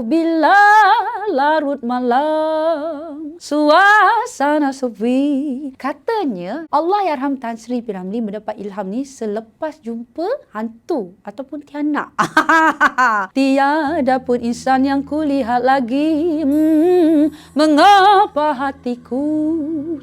Bila larut malam Suasana sepi. Katanya Allah Yarham Tan Sri P. Ramlee mendapat ilham ni Selepas jumpa hantu Ataupun tianak. Tiada pun insan yang kulihat lagi. Hmm, Mengapa hatiku?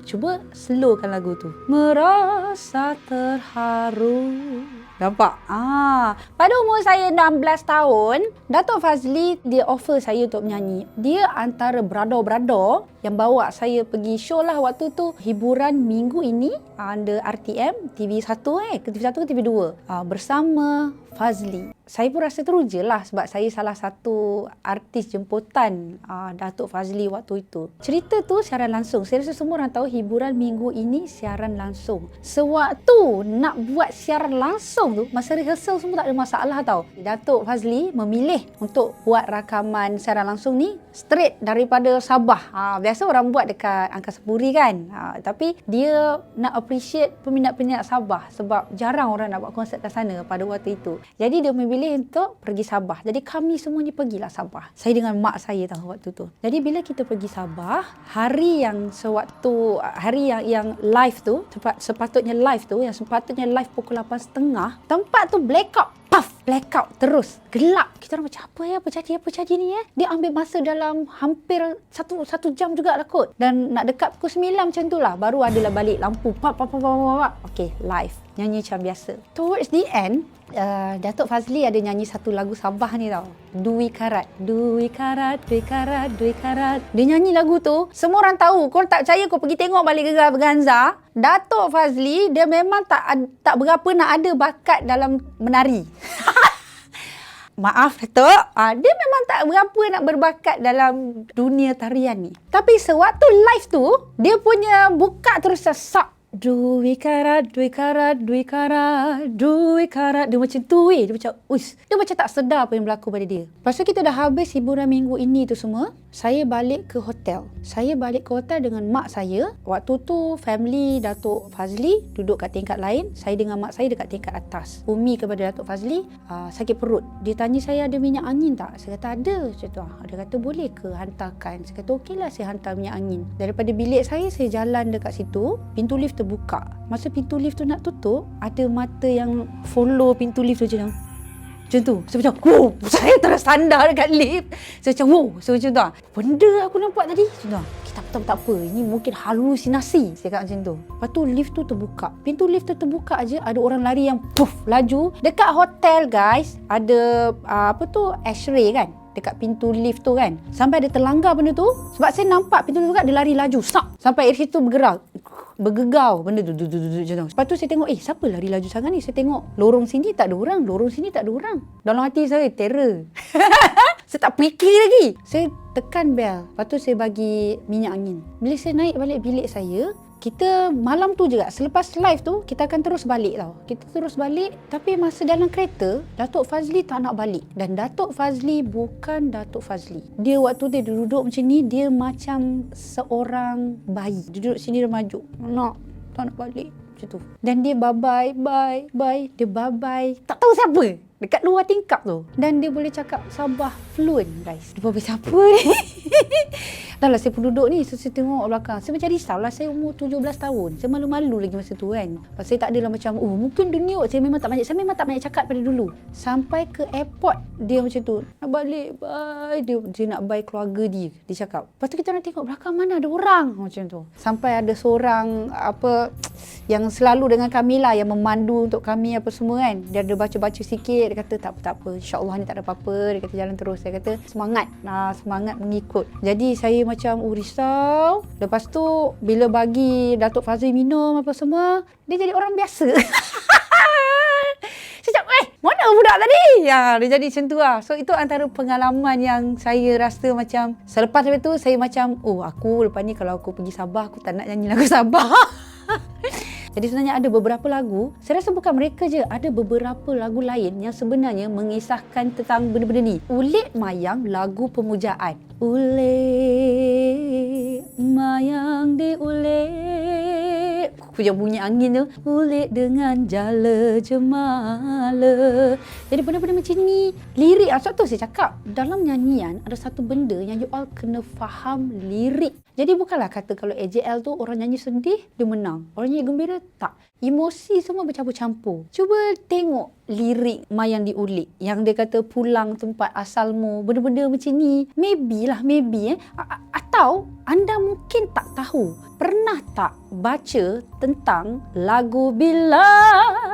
Cuba slowkan lagu tu. Merasa terharu Nampak? Ah, pada umur saya 16 tahun, Datuk Fazli dia offer saya untuk menyanyi. Dia antara brother-brother yang bawa saya pergi show lah waktu tu hiburan minggu ini under RTM TV1 eh ke TV1 ke TV2 ah, bersama Fazli. Saya pun rasa teruja lah sebab saya salah satu artis jemputan uh, Datuk Fazli waktu itu. Cerita tu siaran langsung. Saya rasa semua orang tahu hiburan minggu ini siaran langsung. Sewaktu nak buat siaran langsung tu, masa rehearsal semua tak ada masalah tau. Datuk Fazli memilih untuk buat rakaman siaran langsung ni straight daripada Sabah. Ha, biasa orang buat dekat Angkasa Puri kan. Ha, tapi dia nak appreciate peminat-peminat Sabah sebab jarang orang nak buat konsert kat sana pada waktu itu. Jadi dia memilih untuk pergi Sabah. Jadi kami semuanya pergilah Sabah. Saya dengan mak saya tahu waktu tu. Jadi bila kita pergi Sabah, hari yang sewaktu hari yang yang live tu, sepatutnya live tu yang sepatutnya live pukul 8.30, tempat tu blackout puff blackout terus. Gelap. Kita orang macam apa ya? Apa jadi? Apa jadi ni ya? Dia ambil masa dalam hampir satu satu jam juga lah kot. Dan nak dekat pukul 9 macam tu lah. Baru adalah balik lampu. Pap pap pap pap okay live. Nyanyi macam biasa. Towards the end uh, Datuk Fazli ada nyanyi satu lagu Sabah ni tau. Dui Karat. Dui Karat Dui Karat Dui Karat. Dia nyanyi lagu tu. Semua orang tahu. Kau tak percaya kau pergi tengok balik ke Ganza Datuk Fazli dia memang tak tak berapa nak ada bakat dalam menari Maaf Datuk, uh, dia memang tak berapa nak berbakat dalam dunia tarian ni. Tapi sewaktu live tu, dia punya buka terus sesak Dui karat, dui karat, dui karat, dui karat. Dia macam tu weh. Dia macam, uish. Dia macam tak sedar apa yang berlaku pada dia. Lepas tu kita dah habis hiburan minggu ini tu semua. Saya balik ke hotel. Saya balik ke hotel dengan mak saya. Waktu tu family Datuk Fazli duduk kat tingkat lain. Saya dengan mak saya dekat tingkat atas. Umi kepada Datuk Fazli uh, sakit perut. Dia tanya saya ada minyak angin tak? Saya kata ada. Macam tu. Dia kata boleh ke hantarkan? Saya kata okeylah saya hantar minyak angin. Daripada bilik saya, saya jalan dekat situ. Pintu lift terbuka. Masa pintu lift tu nak tutup, ada mata yang follow pintu lift tu macam macam tu. Saya macam, wow, saya terus sandar dekat lift. Saya macam, wow, saya macam tu. Benda aku nampak tadi. Macam tu. Kita tak, tak apa, ini mungkin halusinasi. Saya kata macam tu. Lepas tu lift tu terbuka. Pintu lift tu terbuka aja ada orang lari yang puff, laju. Dekat hotel guys, ada uh, apa tu, x-ray kan dekat pintu lift tu kan. Sampai ada terlanggar benda tu. Sebab saya nampak pintu tu dia lari laju. Sak. Sampai air situ bergerak bergegau benda tu tu tu tu tu Lepas tu saya tengok eh siapa lari laju sangat ni? Saya tengok lorong sini tak ada orang, lorong sini tak ada orang. Dalam hati saya terror. saya tak fikir lagi. Saya tekan bel. Lepas tu saya bagi minyak angin. Bila saya naik balik bilik saya, kita malam tu juga selepas live tu kita akan terus balik tau. Kita terus balik tapi masa dalam kereta Datuk Fazli tak nak balik. Dan Datuk Fazli bukan Datuk Fazli. Dia waktu dia duduk macam ni dia macam seorang bayi. Dia duduk sini dia maju. Nak tak nak balik. Macam tu. Dan dia bye bye bye bye dia bye bye tak tahu siapa dekat luar tingkap tu dan dia boleh cakap Sabah fluent guys dia boleh siapa ni Dah lah saya penduduk ni, so saya tengok belakang. Saya macam risau lah, saya umur 17 tahun. Saya malu-malu lagi masa tu kan. Pasal saya tak adalah macam, oh mungkin dunia saya memang tak banyak. Saya memang tak banyak cakap pada dulu. Sampai ke airport, dia macam tu. Nak balik, bye. Dia, dia nak bye keluarga dia. Dia cakap. Lepas tu kita nak tengok belakang mana ada orang. Macam tu. Sampai ada seorang, apa, yang selalu dengan kami lah, yang memandu untuk kami apa semua kan. Dia ada baca-baca sikit, dia kata tak apa, tak apa. InsyaAllah ni tak ada apa-apa. Dia kata jalan terus. Saya kata semangat. Nah, semangat mengikut. Jadi saya macam oh, risau. Lepas tu bila bagi Datuk Fazil minum apa semua, dia jadi orang biasa. cakap, eh mana budak tadi? Ya, dia jadi macam tu lah. So itu antara pengalaman yang saya rasa macam selepas itu saya macam, oh aku lepas ni kalau aku pergi Sabah, aku tak nak nyanyi lagu Sabah. Jadi sebenarnya ada beberapa lagu, saya rasa bukan mereka je, ada beberapa lagu lain yang sebenarnya mengisahkan tentang benda-benda ni. Ulit Mayang lagu pemujaan. Ulit Mayang di ulit yang bunyi angin tu. Kulit dengan jala jemala. Jadi benda-benda macam ni. Lirik lah. Tu saya cakap. Dalam nyanyian ada satu benda yang you all kena faham lirik. Jadi bukanlah kata kalau AJL tu orang nyanyi sedih, dia menang. Orang nyanyi gembira, tak. Emosi semua bercampur-campur. Cuba tengok lirik Mai yang diulik. Yang dia kata pulang tempat asalmu. Benda-benda macam ni. Maybe lah, maybe eh. Atau anda mungkin tak tahu. Pernah tak baca tentang lagu Bila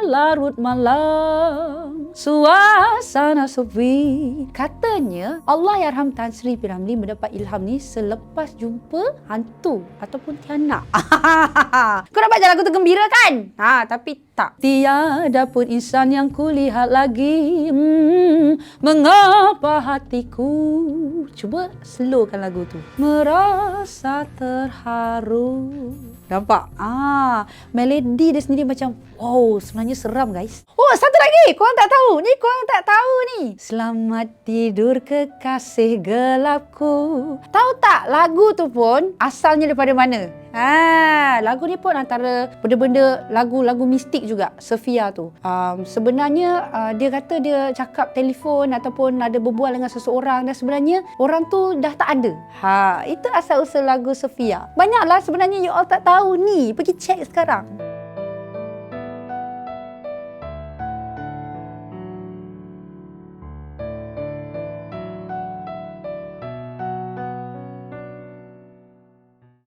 Larut Malam Suasana Sepi Katanya Allah Yarham Tan Sri P. Ramlee mendapat ilham ni selepas jumpa hantu ataupun tianak. Kau nak baca lagu tu gembira kan? Ha, tapi tak. Tiada pun insan yang kulihat lagi. Hmm, mengapa hatiku? Cuba slowkan lagu tu. Merasa terharu. Nampak? Ah, melodi dia sendiri macam wow, sebenarnya seram guys. Oh, satu lagi. Korang tak tahu. Ni korang tak tahu ni. Selamat tidur kekasih gelapku. Tahu tak lagu tu pun asalnya daripada mana? Ah, lagu ni pun antara benda-benda lagu-lagu mistik juga. Sofia tu. Um, sebenarnya uh, dia kata dia cakap telefon ataupun ada berbual dengan seseorang dan sebenarnya orang tu dah tak ada. Ha, itu asal usul lagu Sofia. Banyaklah sebenarnya you all tak tahu ni. Pergi check sekarang.